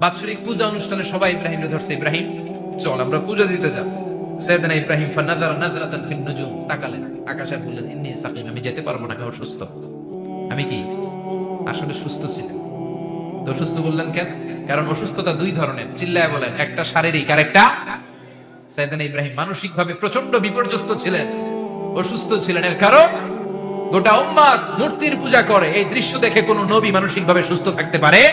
বাৎসরিক পূজা অনুষ্ঠানে সবাই ইব্রাহিমকে ধরছে। ইব্রাহিম, চল, আমরা পূজা দিতে যাব। সাইয়েদনা ইব্রাহিম, ফানাযারা নাযরাতান ফিন নুজুম, তাকালেন। আকাশে বললেন, ইন্নী সাকিম, আমি যেতে পারব না আমি অসুস্থ আমি কি? আসলে সুস্থ ছিলেন। তো অসুস্থ বললেন কেন? কারণ অসুস্থতা দুই ধরনের। চিল্লায় বলেন, একটা শারীরিক, আর একটা? সাইয়েদনা ইব্রাহিম মানসিকভাবে প্রচণ্ড বিপর্যস্ত ছিলেন। অসুস্থ ছিলেন এর কারণ? গোটা উম্মাদ মূর্তির পূজা করে, এই দৃশ্য দেখে কোন নবী মানসিকভাবে সুস্থ থাকতে পারে?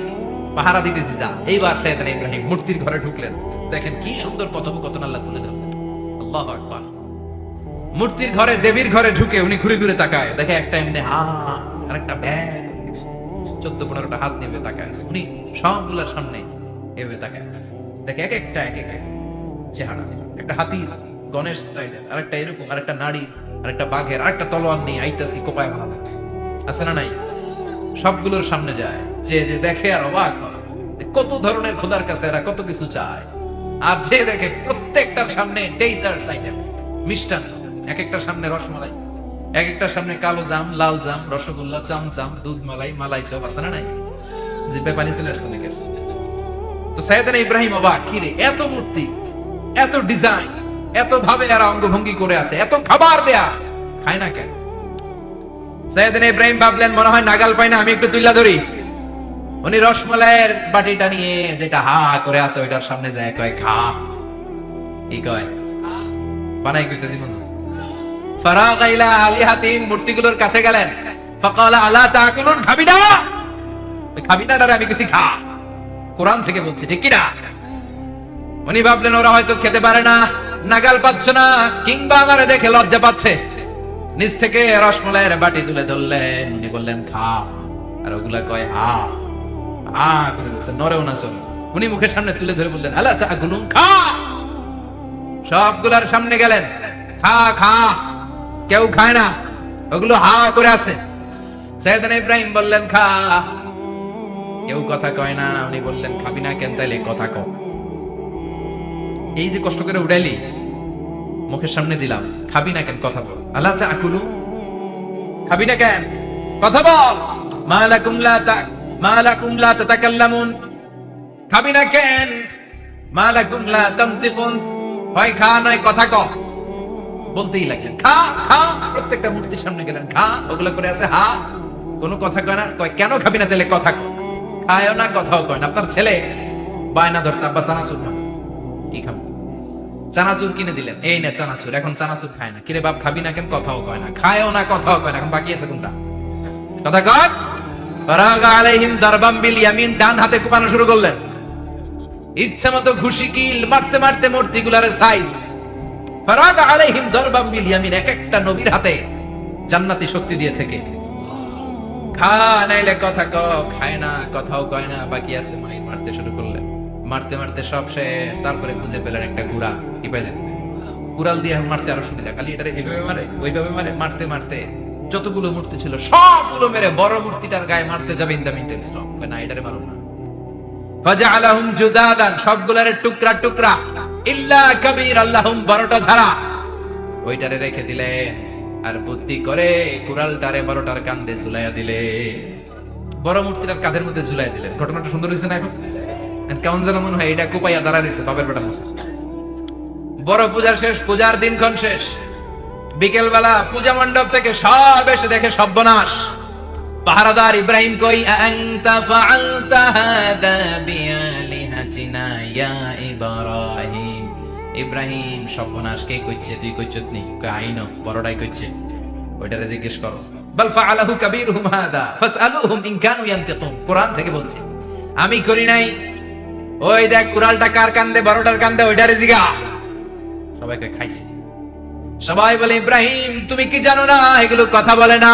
পাহারা দিতেছি যা। এইবার সাইয়েদিন ইব্রাহিম মূর্তির ঘরে ঢুকলেন। দেখেন কি সুন্দর কথোপকথন আল্লাহ তুলে ধরলেন আল্লাহু আকবার। মূর্তির ঘরে, দেবীর ঘরে ঢুকে উনি ঘুরে ঘুরে তাকায়। দেখে একটা এমনি হা, আর একটা ব্যাগ চোদ্দ পনেরোটা হাত নেবে তাকায় আছে। উনি সবগুলোর সামনে এভাবে তাকায় দেখে এক একটা, এক এক চেহারা। একটা হাতির, গণেশ স্টাইলের। আরেকটা এরকম, আরেকটা নারীর, আরেকটা বাঘের, আরেকটা তলোয়ার নিয়ে আইতাছি কোপায় বানানো আছে না নাই? সবগুলোর সামনে যায়। যে যে দেখে আর অবাক হয়। কত ধরনের খোদার কাছে এরা কত কিছু চায়। আর যে দেখে প্রত্যেকটার সামনে ডেজার্ট আইটেম মিষ্টান্ন। এক একটার সামনে রসমালাই। এক একটার সামনে কালো জাম, লাল জাম, রসগোল্লা চামচাম দুধ মালাই মালাই সব আছে না নাই? জিব্বে পানি চলে আসছে নাকি? তো সাইয়েদানা ইব্রাহিম অবাক, কি রে, এত মূর্তি, এত ডিজাইন এত ভাবে এরা অঙ্গভঙ্গি করে আছে, এত খাবার দেয়া, খায় না কেন? সাইয়েদানা ইব্রাহিম ভাবলেন, মনে হয় নাগাল পাই না, আমি একটু তুইলা ধরি। উনি রসমালাইয়ের বাটিটা নিয়ে যেটা হা করে আছে, ওইটার সামনে যায়, কয় খা কি কয়? বানাই কইতেছি মনে ফারাগ ইলা আলিহাতিম মূর্তিগুলোর কাছে গেলেন। ফাকালা, আলা তাকুলুন খাবি না ওই খাবি না আমি কিছু খা কোরআন থেকে বলছি, ঠিক কি না উনি ভাবলেন, ওরা হয়তো খেতে পারে না, নাগাল পাচ্ছে না, কিংবা আমারে দেখে লজ্জা পাচ্ছে। নিচ থেকে রসমলাইয়ের বাটি তুলে ধরলেন। উনি বললেন খা আর ওগুলা কয়, হা। উনি মুখের সামনে তুলে ধরে বললেন, আলা তা গুলুম খা! সবগুলার সামনে গেলেন। খা খা! কেউ খায় না। ওগুলো হা করে আছে। ইব্রাহিম বললেন, খা! কেউ কথা কয় না। উনি বললেন, খাবি না কেন তাইলে কথা কও এই যে কষ্ট করে উড়াইলি, মুখের সামনে দিলাম। খাবি না কেন কথা বল। আল্লাহ তা খাবি না কেন? কথা বল! মালাকুম লা তা খাবি না কেন? হয় খা, নয় কথা ক। বলতেই খা খা। প্রত্যেকটা মূর্তির সামনে গেলেন, খা। ওগুলো করে আছে, হা। কোনো কথা কয় না, কয়, কেন খাবি না? তাহলে কথা খায়ও না, কথাও কয় না। আপনার ছেলে বায়না ধরছে, আব্বা, চানাচুর না। কি খাম চানাচুর কিনে দিলেন। এই না চানাচুর, এখন চানাচুর খায় না। কিরে বাপ, খাবি না কেন? কথাও কয় না। খায়ও না, কথাও কয় না। এখন বাকি আছে কোনটা? কথা কয়? জান্নাতি শক্তি দিয়েছে কে? খা, নাইলে কথা ক, খায় না, কথাও কয় না, বাকি আছে, মাইর মারতে শুরু করলেন। মারতে মারতে সব শেষ, তারপরে বুঝে পেলেন একটা গুড়া। কি পাইলেন? কুড়াল দিয়ে মারতে আরও সুবিধা, খালি এটা এইভাবে মারে, ওইভাবে মারে, মারতে মারতে। যতগুলো মূর্তি ছিল, সবগুলো মেরে বড় মূর্তিটার গায়ে মারতে যাবে in the mean time stop না, এটারে মারুন না। ফাজআলাহুম জুদাদান সবগুলারে টুকরা টুকরা। ইল্লা কাবীর, আল্লাহুম বারোটা ছাড়া। ওইটারে রেখে দিলেন। আর বুদ্ধি করে কুড়ালটারে বড়টার কান্দে ঝুলাইয়া দিলে বড় মূর্তিটার কাঁধের মধ্যে ঝুলাই দিলেন। ঘটনাটা সুন্দর হয়েছে না এখন? কেমন যেন মনে হয় এটা কোপাইয়া দাঁড়া রয়েছে বাপের বেটার মতো। বড় পূজার শেষ, পূজার দিনক্ষণ শেষ। বিকেল বেলা পূজা মণ্ডপ থেকে সব এসে দেখে সর্বনাশ। পাহারাদার ইব্রাহিম কই আনতা ফাআলতা হাদা বিআলিহাতিনা ইয়া ইব্রাহিম? ইব্রাহিম কে কইছে তুই কইছত নি? কই আইনো বড়টাই কইছে ওইটারে জিজ্ঞেস করো। বাল ফাআলাহু কাবীরুহুম হাদা ফাসআলুহুম ইন কানু ইয়ান্তিকুন? কোরআন থেকে বলছে। আমি করি নাই। ওই দেখ কুরালটা কার কান্দে, বড়টার কান্দে, ওইটারে জিগা। সবাইকে খাইছে। সবাই বলে, ইব্রাহিম, তুমি কি জানো না? এগুলো কথা বলে না।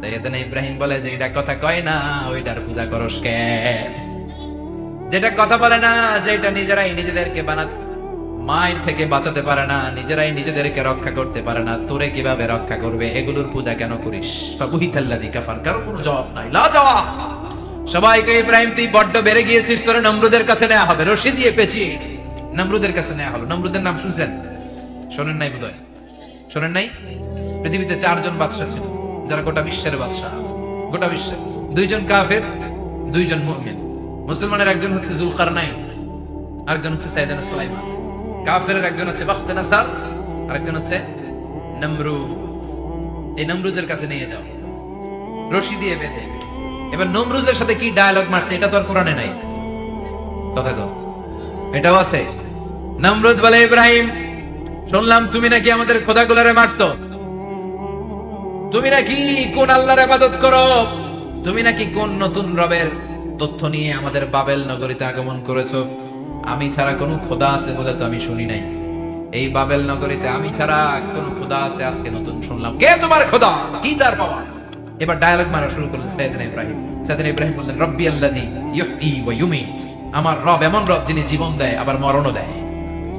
সৈয়দনা ইব্রাহিম বলে যে, এটা কথা কয় না, ওইটার পূজা করস কেন যেটা কথা বলে না, যেটা নিজেরাই নিজেদেরকে বানা, মায়ের থেকে বাঁচাতে পারে না, নিজেরাই নিজেদেরকে রক্ষা করতে পারে না, তোরে কীভাবে রক্ষা করবে? এগুলোর পূজা কেন করিস? কোনো জবাব নাই লা জবাব সবাইকে, ইব্রাহিম, তুই বড্ড বেড়ে গিয়েছিস, তোরে নমরুদের কাছে নেওয়া হবে, রশি দিয়ে পেঁচিয়ে। নমরুদের কাছে নেওয়া হলো। নমরুদের নাম শুনছেন? শোনেন নাই বোধহয়? শোনেন নাই? পৃথিবীতে চারজন বাদশাহ ছিল, যারা গোটা বিশ্বের বাদশাহ। গোটা বিশ্বের দুইজন কাফের, দুইজন মুমিন। মুসলমানের একজন হচ্ছে জুলকার নাই আরেকজন হচ্ছে সাইদানা সুলাইমান। কাফের একজন হচ্ছে বাখতে নাসার আরেকজন হচ্ছে নমরু এই নমরুজের কাছে নিয়ে যাও। রশি দিয়ে বেঁধে। এবার নমরুজের সাথে কি ডায়ালগ মারছে, এটা তো আর কোরআনে নাই। কথা কও। এটাও আছে। নমরুদ বলে, ইব্রাহিম শুনলাম তুমি নাকি আমাদের খোদাগুলারে মারছো। তুমি নাকি কোন আল্লাহর ইবাদত করো? তুমি নাকি কোন নতুন রবের তথ্য নিয়ে আমাদের বাবেল নগরীতে আগমন করেছ? আমি ছাড়া কোনো খোদা আছে বলে তো আমি শুনি নাই। এই বাবেল নগরীতে আমি ছাড়া কোনো খোদা আছে, আজকে নতুন শুনলাম। কে তোমার খোদা? কি তার পাওয়া? এবার ডায়ালগ মারা শুরু করলেন সাইয়েদনা ইব্রাহিম। সাইয়েদনা ইব্রাহিম বললেন, রব্বি ইউমীত। আমার রব এমন রব যিনি জীবন দেয়, আবার মরণও দেয়।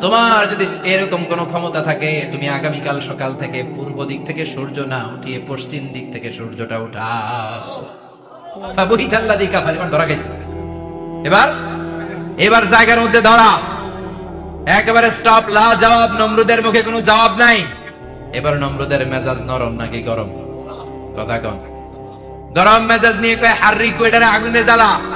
তোমার যদি এরকম কোনো ক্ষমতা থাকে, তুমি আগামীকাল সকাল থেকে পূর্ব দিক থেকে সূর্য না উঠিয়ে পশ্চিম দিক থেকে সূর্যটা উঠাও। ধরা গেছে এবার? এবার জায়গার মধ্যে ধরা। একেবারে স্টপ লা জবাব নমরুদের মুখে কোনো জবাব নাই। এবার নমরুদের মেজাজ নরম নাকি গরম? কথা কন। গরম মেজাজ নিয়ে কয় হাররি কইটারে আগুনে জ্বালা।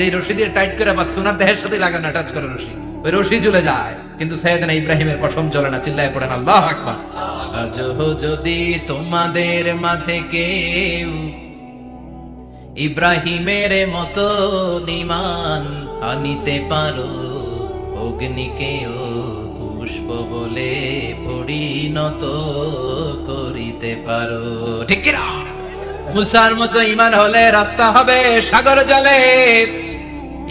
যে রশি দিয়ে টাইট করে পাচ্ছে ওনার দেহের সাথে লাগে না টাচ করে রশি। ওই রশি জ্বলে যায়। কিন্তু সৈয়দনা ইব্রাহিমের পশম জ্বলে না, চিল্লায় পড়েন, আল্লাহ আকবার। আজহ যদি তোমাদের মাঝে কেউ ইব্রাহিমের মতো নিমান আনিতে পারো অগ্নিকেও পুষ্প বলে পরিণত করিতে পারো। ঠিক কিনা? মুসার মতো ইমান হলে রাস্তা হবে সাগর জলে।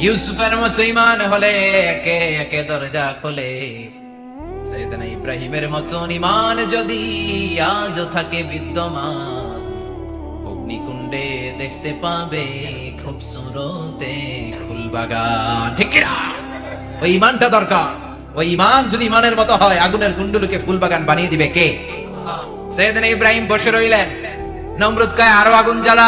ইউসুফের মতো ইমান হলে একে একে দরজা খোলে। সৈয়দনা ইব্রাহিমের মতো ইমান যদি আজও থাকে বিদ্যমান, অগ্নিকুণ্ডে দেখতে পাবে খুব সুরতে ফুল বাগান ঠিক ওই ইমানটা দরকার। ওই ইমান যদি ইমানের মতো হয়, আগুনের কুণ্ডলকে ফুল বাগান বানিয়ে দিবে কে? সৈয়দনা ইব্রাহিম বসে রইলেন। নমরুদ কয় আরও আগুন জ্বালা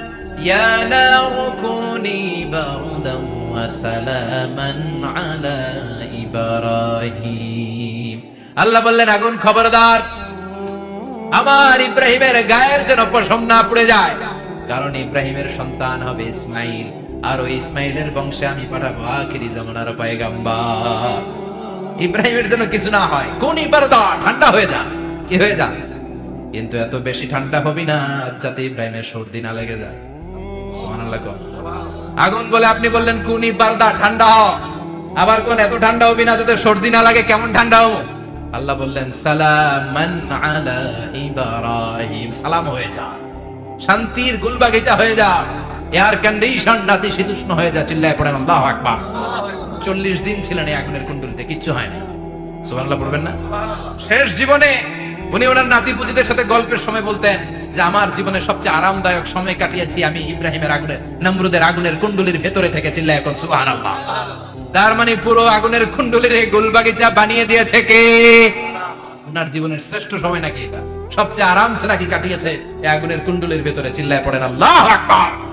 يا نار كوني بردا وسلاما على إبراهيم আল্লাহ বললেন আগুন খবরদার আমার ইব্রাহিমের গায়ের যেন পশম না পড়ে যায় কারণ ইব্রাহিমের সন্তান হবে ইসমাইল আর ওই ইসমাইলের বংশে আমি পাঠাবো আখিরি জামানার পয়গাম্বার ইব্রাহিমের জন্য কিছু না হয় কোন ইবারদা ঠান্ডা হয়ে যা কি হয়ে যা কিন্তু এত বেশি ঠান্ডা হবি না যাতে ইব্রাহিমের সর্দি না লেগে যায় সুবহানাল্লাহ। আগুন বলে আপনি বললেন, কুনি বারদা ঠান্ডা হ আবার কোন, এত ঠান্ডা হবি না, যাতে সর্দি না লাগে, কেমন ঠান্ডা হব? আল্লাহ বললেন, সালামান আলা ইব্রাহিম। সালাম হয়ে যা। শান্তির গুলবাগিচা হয়ে যা। এয়ার কন্ডিশন নাতি শীতুষ্ণ হয়ে যা, চিল্লায় পড়েন, আল্লাহ আকবার। চল্লিশ দিন ছিলেন এই আগুনের কুণ্ডলিতে, কিচ্ছু হয় না সুবহানাল্লাহ পড়বেন না? শেষ জীবনে উনি ওনার নাতি পুতিদের সাথে গল্পের সময় বলতেন যে আমার জীবনে সবচেয়ে আরামদায়ক সময় কাটিয়েছি আমি ইব্রাহিমের আগুনের, নমরুদের আগুনের কুণ্ডলির ভেতরে থেকে চিল্লা এখন, সুবহানাল্লাহ। তার মানে পুরো আগুনের কুণ্ডলির এই গোলবাগিচা বানিয়ে দিয়েছে কে? ওনার জীবনের শ্রেষ্ঠ সময় নাকি এটা? সবচেয়ে আরামসে নাকি কাটিয়েছে এই আগুনের কুণ্ডলির ভেতরে, চিল্লায় পড়েন, আল্লাহ আকবার।